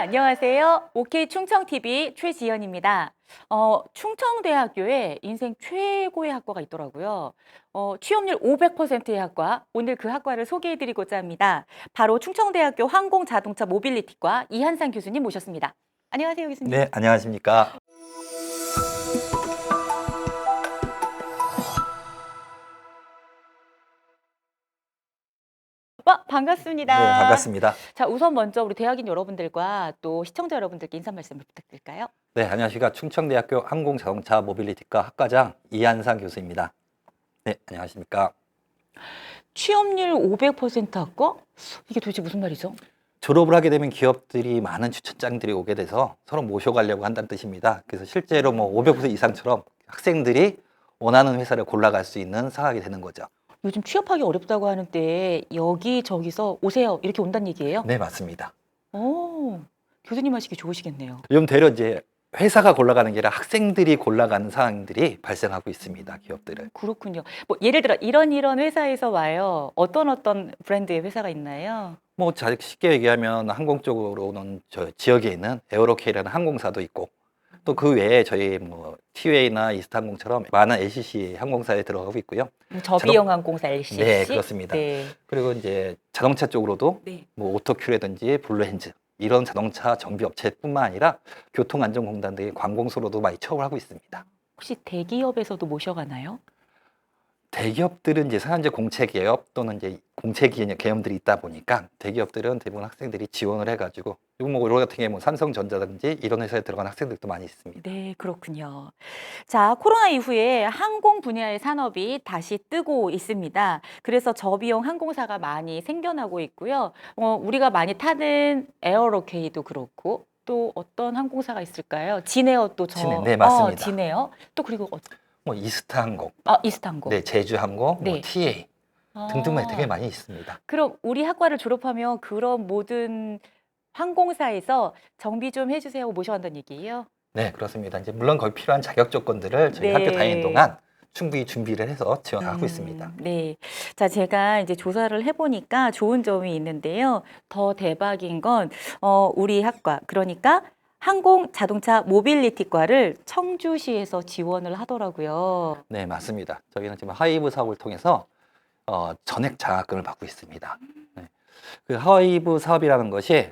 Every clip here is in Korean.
안녕하세요. OK 충청TV 최지연입니다. 어, 충청대학교에 인생 최고의 학과가 있더라고요. 어, 취업률 500%의 학과. 오늘 그 학과를 소개해드리고자 합니다. 바로 충청대학교 항공자동차 모빌리티과 이한상 교수님 모셨습니다. 안녕하세요, 교수님. 네, 안녕하십니까. 와, 반갑습니다. 네, 반갑습니다. 자, 우선 먼저 우리 대학인 여러분들과 또 시청자 여러분들께 인사 말씀을 부탁드릴까요? 네, 안녕하십니까. 충청대학교 항공자동차 모빌리티과 학과장 이한상 교수입니다. 네, 안녕하십니까. 취업률 500% 학과? 이게 도대체 무슨 말이죠? 졸업을 하게 되면 기업들이 많은 추천장들이 오게 돼서 서로 모셔가려고 한다는 뜻입니다. 그래서 실제로 뭐 500% 이상처럼 학생들이 원하는 회사를 골라갈 수 있는 상황이 되는 거죠. 요즘 취업하기 어렵다고 하는데 여기 저기서 오세요 이렇게 온다는 얘기예요? 네, 맞습니다. 오, 교수님 하시기 좋으시겠네요. 요즘 되려 이제 회사가 골라가는 게 아니라 학생들이 골라가는 상황들이 발생하고 있습니다. 기업들은. 그렇군요. 뭐 예를 들어 이런 이런 회사에서 와요. 어떤 어떤 브랜드의 회사가 있나요? 뭐 자- 쉽게 얘기하면 항공 쪽으로는 저 지역에 있는 에어로케이라는 항공사도 있고 또 그 외에 저희 뭐 티웨이나 이스타항공처럼 많은 LCC 항공사에 들어가고 있고요. 음, 저비용 항공사 LCC. 네, 그렇습니다. 네. 그리고 이제 자동차 쪽으로도 네. 뭐 오토큐라든지 블루헨즈 이런 자동차 정비 업체뿐만 아니라 교통안전공단 등의 관공서로도 많이 취업을 하고 있습니다. 혹시 대기업에서도 모셔가나요? 대기업들은 이제 상한제 공채 기업 또는 이제 공채 계엄들이 있다 보니까 대기업들은 대부분 학생들이 지원을 해가지고 이거 뭐 이런 같은 경우에 뭐 삼성전자든지 이런 회사에 들어간 학생들도 많이 있습니다. 네, 그렇군요. 자, 코로나 이후에 항공 분야의 산업이 다시 뜨고 있습니다. 그래서 저비용 항공사가 많이 생겨나고 있고요. 어, 우리가 많이 타는 에어로케이도 그렇고 또 어떤 항공사가 있을까요? 진에어 또 저, 진에- 네, 맞습니다. 어, 진에어 또 그리고 어, 뭐 이스타항공, 아, 이스탄공. 네 제주 항공, 네. 뭐 TA 아, 등등 되게 많이 있습니다. 그럼 우리 학과를 졸업하면 그런 모든 항공사에서 정비 좀 해주세요 하고 모셔간다는 얘기예요? 네 그렇습니다. 이제 물론 거기 필요한 자격 조건들을 저희 네. 학교 다니는 동안 충분히 준비를 해서 지원하고 음, 있습니다. 네. 자, 제가 이제 조사를 해보니까 좋은 점이 있는데요. 더 대박인 건, 어, 우리 학과, 그러니까 항공 자동차 모빌리티과를 청주시에서 지원을 하더라고요. 네 맞습니다. 저희는 지금 하이브 사업을 통해서 어, 전액 장학금을 받고 있습니다. 네. 그 하이브 사업이라는 것이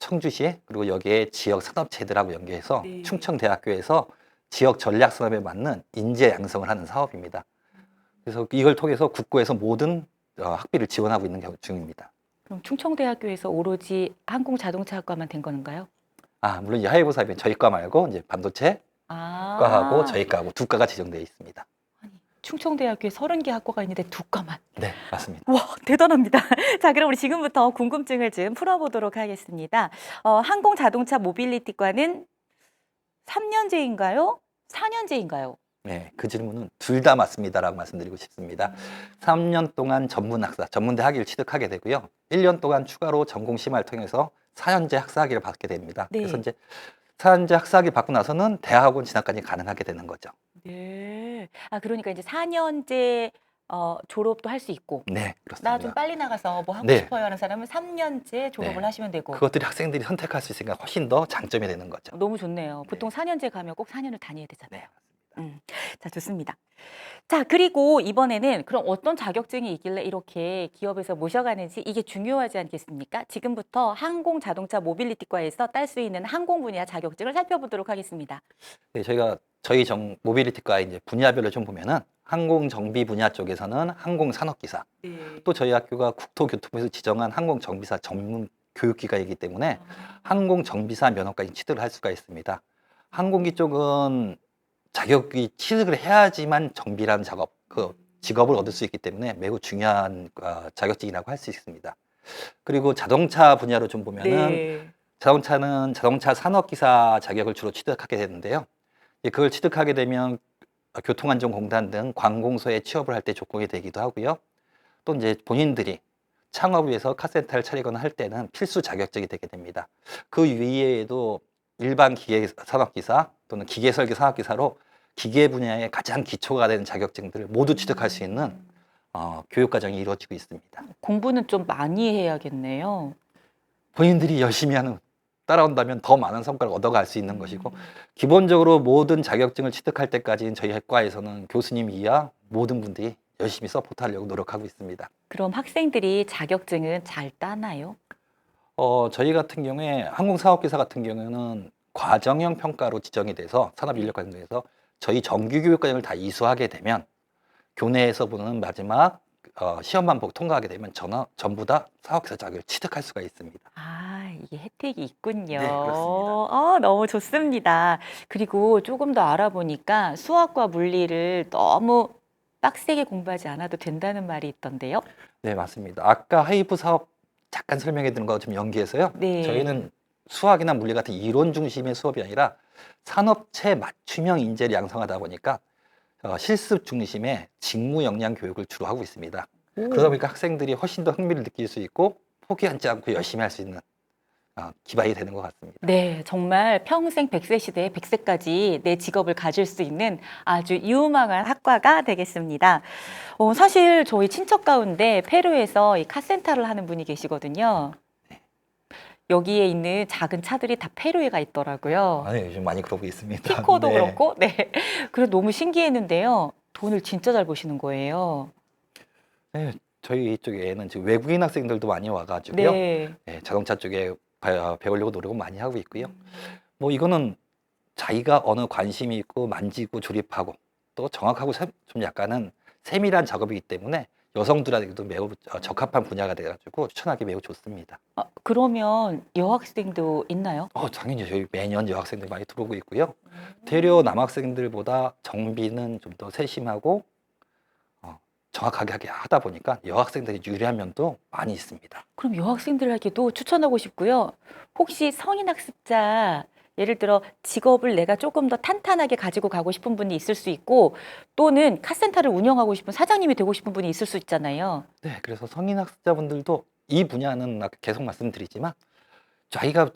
청주시 그리고 여기에 지역 산업체들하고 연계해서 네. 충청대학교에서 지역 전략 산업에 맞는 인재 양성을 하는 사업입니다. 그래서 이걸 통해서 국고에서 모든 어, 학비를 지원하고 있는 경우 중입니다. 그럼 충청대학교에서 오로지 항공 자동차학과만 된 건가요? 아 물론 이 하이브 사업은 저희 과 말고 이제 반도체 아. 과하고 저희 과하고 두 과가 지정되어 있습니다. 충청대학교에 30개 학과가 있는데 두 과만. 네 맞습니다. 와, 대단합니다. 자, 그럼 우리 지금부터 궁금증을 좀 풀어보도록 하겠습니다. 어, 항공 자동차 모빌리티과는 3년제인가요? 4년제인가요? 네, 그 질문은 둘 다 맞습니다라고 말씀드리고 싶습니다. 3년 동안 전문 학사, 전문대 학위를 취득하게 되고요. 1년 동안 추가로 전공 심화를 통해서 4년제 학사 학위를 받게 됩니다. 네. 그래서 이제 4년제 학사 학위 받고 나서는 대학원 진학까지 가능하게 되는 거죠. 네. 아, 그러니까 이제 4년제 어, 졸업도 할 수 있고, 네, 나 좀. 빨리 나가서 뭐 하고 네. 싶어요 하는 사람은 3년제 졸업을 네. 하시면 되고. 그것들이 학생들이 선택할 수 있으니까 훨씬 더 장점이 되는 거죠. 너무 좋네요. 보통 4년제 가면 꼭 4년을 다녀야 되잖아요. 네. 음, 자, 좋습니다. 자, 그리고 이번에는 그럼 어떤 자격증이 있길래 이렇게 기업에서 모셔가는지 이게 중요하지 않겠습니까? 지금부터 항공 자동차 모빌리티과에서 딸 수 있는 항공 분야 자격증을 살펴보도록 하겠습니다. 네, 저희가 저희 정 모빌리티과 이제 분야별로 좀 보면은 항공 정비 분야 쪽에서는 항공 산업 기사, 또 저희 학교가 국토교통부에서 지정한 항공 정비사 전문 교육기관이기 때문에 항공 정비사 면허까지 취득을 할 수가 있습니다. 항공기 쪽은 자격이 취득을 해야지만 정비라는 작업, 그 직업을 얻을 수 있기 때문에 매우 중요한 어, 자격증이라고 할 수 있습니다. 그리고 자동차 분야로 좀 보면은 네. 자동차는 자동차 산업기사 자격을 주로 취득하게 되는데요. 그걸 취득하게 되면 교통안전공단 등 관공서에 취업을 할 때 조건이 되기도 하고요. 또 이제 본인들이 창업을 위해서 카센터를 차리거나 할 때는 필수 자격증이 되게 됩니다. 그 위에도 일반 기계 산업기사 또는 기계 설계 산업 기사로 기계 분야의 가장 기초가 되는 자격증들을 모두 취득할 수 있는 어, 교육 과정이 이루어지고 있습니다. 공부는 좀 많이 해야겠네요. 본인들이 열심히 하는 따라온다면 더 많은 성과를 얻어갈 수 있는 것이고 기본적으로 모든 자격증을 취득할 때까지는 저희 학과에서는 교수님 이하 모든 분들이 열심히 서포트하려고 노력하고 있습니다. 그럼 학생들이 자격증은 잘 따나요? 어, 저희 같은 경우에 항공사업기사 같은 경우는 과정형 평가로 지정이 돼서 산업인력과정에서 저희 정규교육 과정을 다 이수하게 되면 교내에서 보는 마지막 어, 시험만 보고 통과하게 되면 전화, 전부 다 사업기사 자격을 취득할 수가 있습니다. 아, 이게 혜택이 있군요. 네, 그렇습니다. 어, 너무 좋습니다. 그리고 조금 더 알아보니까 수학과 물리를 너무 빡세게 공부하지 않아도 된다는 말이 있던데요. 네, 맞습니다. 아까 하이브 사업 잠깐 설명해 드린 거좀 연기해서요. 네. 저희는 수학이나 물리 같은 이론 중심의 수업이 아니라 산업체 맞춤형 인재를 양성하다 보니까 어, 실습 중심의 직무 역량 교육을 주로 하고 있습니다. 그러다 보니까 학생들이 훨씬 더 흥미를 느낄 수 있고 포기하지 않고 열심히 할 수 있는 어, 기반이 되는 것 같습니다. 네, 정말 평생 100세 시대에 100세까지 내 직업을 가질 수 있는 아주 유망한 학과가 되겠습니다. 어, 사실 저희 친척 가운데 페루에서 이 카센터를 하는 분이 계시거든요. 여기에 있는 작은 차들이 다 페루에 가 있더라고요. 아, 네, 요즘 많이 그러고 있습니다. 피코도 네. 그렇고, 네. 그래서 너무 신기했는데요. 돈을 진짜 잘 버시는 거예요. 네, 저희 이쪽에는 지금 외국인 학생들도 많이 와가지고요. 네. 네, 자동차 쪽에 배- 배우려고 노력을 많이 하고 있고요. 뭐 이거는 자기가 어느 관심이 있고 만지고 조립하고 또 정확하고 세- 좀 약간은 세밀한 작업이기 때문에 여성들에게도 매우 어, 적합한 분야가 돼가지고 추천하기 매우 좋습니다. 아, 그러면 여학생도 있나요? 어, 당연히 저희 매년 여학생들 많이 들어오고 있고요. 대려 남학생들보다 정비는 좀 더 세심하고 어, 정확하게 하게 하다 보니까 여학생들이 유리한 면도 많이 있습니다. 그럼 여학생들에게도 추천하고 싶고요. 혹시 성인 학습자 예를 들어 직업을 내가 조금 더 탄탄하게 가지고 가고 싶은 분이 있을 수 있고 또는 카센터를 운영하고 싶은 사장님이 되고 싶은 분이 있을 수 있잖아요. 네, 그래서 성인 학습자분들도 이 분야는 계속 말씀드리지만 자기가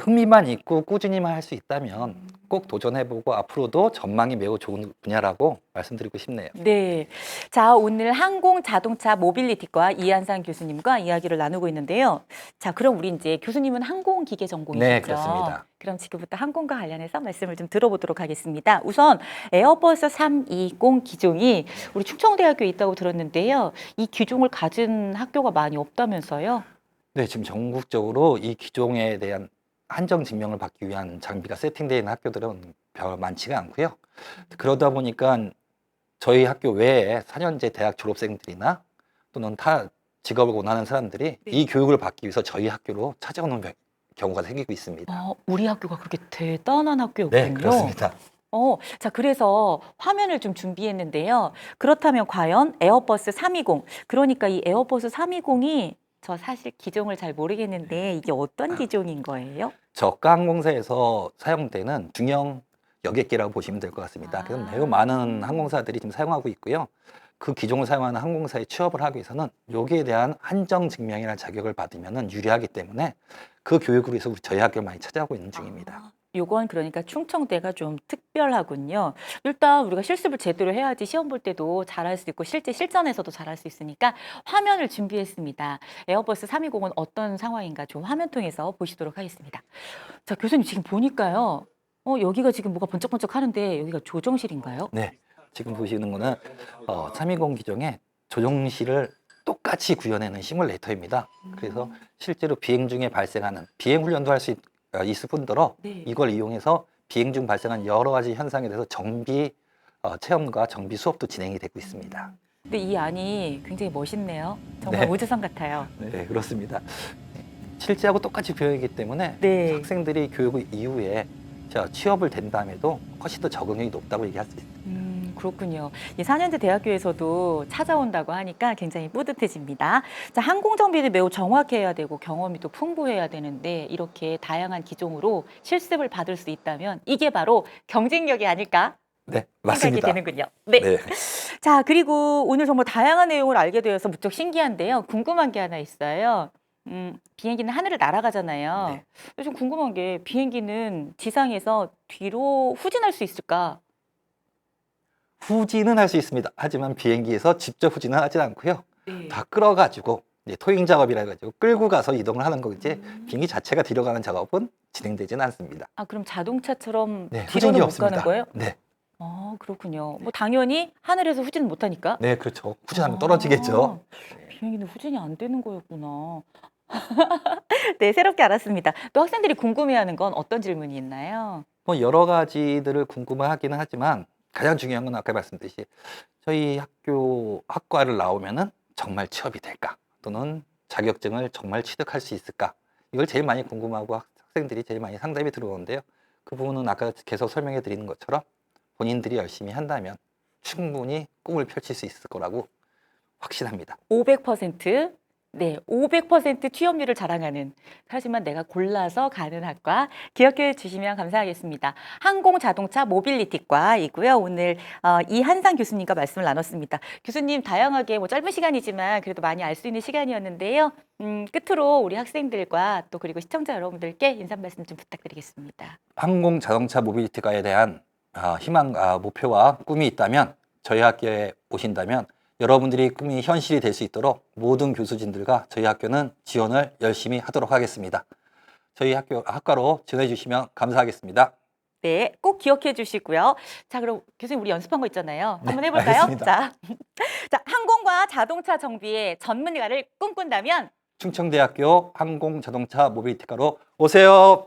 흥미만 있고 꾸준히만 할 수 있다면 꼭 도전해보고 앞으로도 전망이 매우 좋은 분야라고 말씀드리고 싶네요. 네. 자, 오늘 항공 자동차 모빌리티과 이한상 교수님과 이야기를 나누고 있는데요. 자, 그럼 우리 이제 교수님은 항공기계 전공이시죠? 네, 그렇습니다. 그럼 지금부터 항공과 관련해서 말씀을 좀 들어보도록 하겠습니다. 우선 에어버스 320 기종이 우리 충청대학교에 있다고 들었는데요. 이 기종을 가진 학교가 많이 없다면서요? 네, 지금 전국적으로 이 기종에 대한 한정 증명을 받기 위한 장비가 세팅되어 있는 학교들은 별 많지가 않고요. 그러다 보니까 저희 학교 외에 4년제 대학 졸업생들이나 또는 타 직업을 원하는 사람들이 네. 이 교육을 받기 위해서 저희 학교로 찾아오는 겨- 경우가 생기고 있습니다. 어, 우리 학교가 그렇게 대단한 학교였군요. 네, 그렇습니다. 어, 자, 그래서 화면을 좀 준비했는데요. 그렇다면 과연 에어버스 320, 그러니까 이 에어버스 320이 저 사실 기종을 잘 모르겠는데 이게 어떤 기종인 거예요? 저가 항공사에서 사용되는 중형 여객기라고 보시면 될 것 같습니다. 그래서 아. 매우 많은 항공사들이 지금 사용하고 있고요. 그 기종을 사용하는 항공사에 취업을 하기 위해서는 여기에 대한 한정 증명이라는 자격을 받으면 유리하기 때문에 그 교육을 위해서 우리 저희 학교를 많이 찾아오고 있는 중입니다. 아, 요건 그러니까 충청대가 좀 특별하군요. 일단 우리가 실습을 제대로 해야지 시험 볼 때도 잘할 수 있고 실제 실전에서도 잘할 수 있으니까 화면을 준비했습니다. 에어버스 320은 어떤 상황인가 좀 화면 통해서 보시도록 하겠습니다. 자, 교수님 지금 보니까요. 어, 여기가 지금 뭐가 번쩍번쩍 하는데 여기가 조정실인가요? 네, 지금 보시는 거는 어, 320 기종의 조종실을 똑같이 구현해낸 시뮬레이터입니다. 그래서 실제로 비행 중에 발생하는 비행 훈련도 할 수 있을 뿐더러 네. 이걸 이용해서 비행 중 발생한 여러 가지 현상에 대해서 정비 어, 체험과 정비 수업도 진행이 되고 있습니다. 근데 이 안이 굉장히 멋있네요. 정말 네. 우주선 같아요. 네, 그렇습니다. 네, 실제하고 똑같이 구현이기 때문에 네. 학생들이 교육 이후에 자, 취업을 된 다음에도 훨씬 더 적응력이 높다고 얘기할 수 있습니다. 음, 그렇군요. 이 4년제 대학교에서도 찾아온다고 하니까 굉장히 뿌듯해집니다. 자, 항공 정비는 매우 정확해야 되고 경험이 또 풍부해야 되는데 이렇게 다양한 기종으로 실습을 받을 수 있다면 이게 바로 경쟁력이 아닐까 네, 생각이 맞습니다. 되는군요. 네. 네. 자, 그리고 오늘 정말 다양한 내용을 알게 되어서 무척 신기한데요. 궁금한 게 하나 있어요. 음, 비행기는 하늘을 날아가잖아요. 네. 좀 궁금한 게 비행기는 지상에서 뒤로 후진할 수 있을까? 후진은 할 수 있습니다. 하지만 비행기에서 직접 후진은 하지 않고요. 네. 다 끌어가지고 이제 토잉 작업이라 해가지고 끌고 가서 이동을 하는 거지 음. 비행기 자체가 뒤로 가는 작업은 진행되지는 않습니다. 아, 그럼 자동차처럼 네, 뒤로는 못 없습니다. 가는 거예요? 네, 아, 그렇군요. 뭐 당연히 하늘에서 후진 못 하니까. 네 그렇죠. 후진하면 아, 떨어지겠죠. 비행기는 후진이 안 되는 거였구나. 네, 새롭게 알았습니다. 또 학생들이 궁금해하는 건 어떤 질문이 있나요? 뭐 여러 가지들을 궁금해하기는 하지만 가장 중요한 건 아까 말씀드렸듯이 저희 학교 학과를 나오면은 정말 취업이 될까 또는 자격증을 정말 취득할 수 있을까 이걸 제일 많이 궁금하고 학- 학생들이 제일 많이 상담이 들어오는데요. 그 부분은 아까 계속 설명해 드리는 것처럼 본인들이 열심히 한다면 충분히 꿈을 펼칠 수 있을 거라고 확신합니다. 500% 네, 500% 취업률을 자랑하는 하지만 내가 골라서 가는 학과 기억해 주시면 감사하겠습니다. 항공 자동차 모빌리티과이고요. 오늘 어, 이한상 교수님과 말씀을 나눴습니다. 교수님 다양하게 뭐 짧은 시간이지만 그래도 많이 알 수 있는 시간이었는데요. 음, 끝으로 우리 학생들과 또 그리고 시청자 여러분들께 인사 말씀 좀 부탁드리겠습니다. 항공 자동차 모빌리티과에 대한 아, 희망, 아, 목표와 꿈이 있다면 저희 학교에 오신다면 여러분들이 꿈이 현실이 될 수 있도록 모든 교수진들과 저희 학교는 지원을 열심히 하도록 하겠습니다. 저희 학교 학과로 지원해 주시면 감사하겠습니다. 네, 꼭 기억해 주시고요. 자, 그럼 교수님 우리 연습한 거 있잖아요. 한번 네, 해볼까요? 알겠습니다. 자, 자, 항공과 자동차 정비의 전문가를 꿈꾼다면 충청대학교 항공 자동차 모빌리티과로 오세요.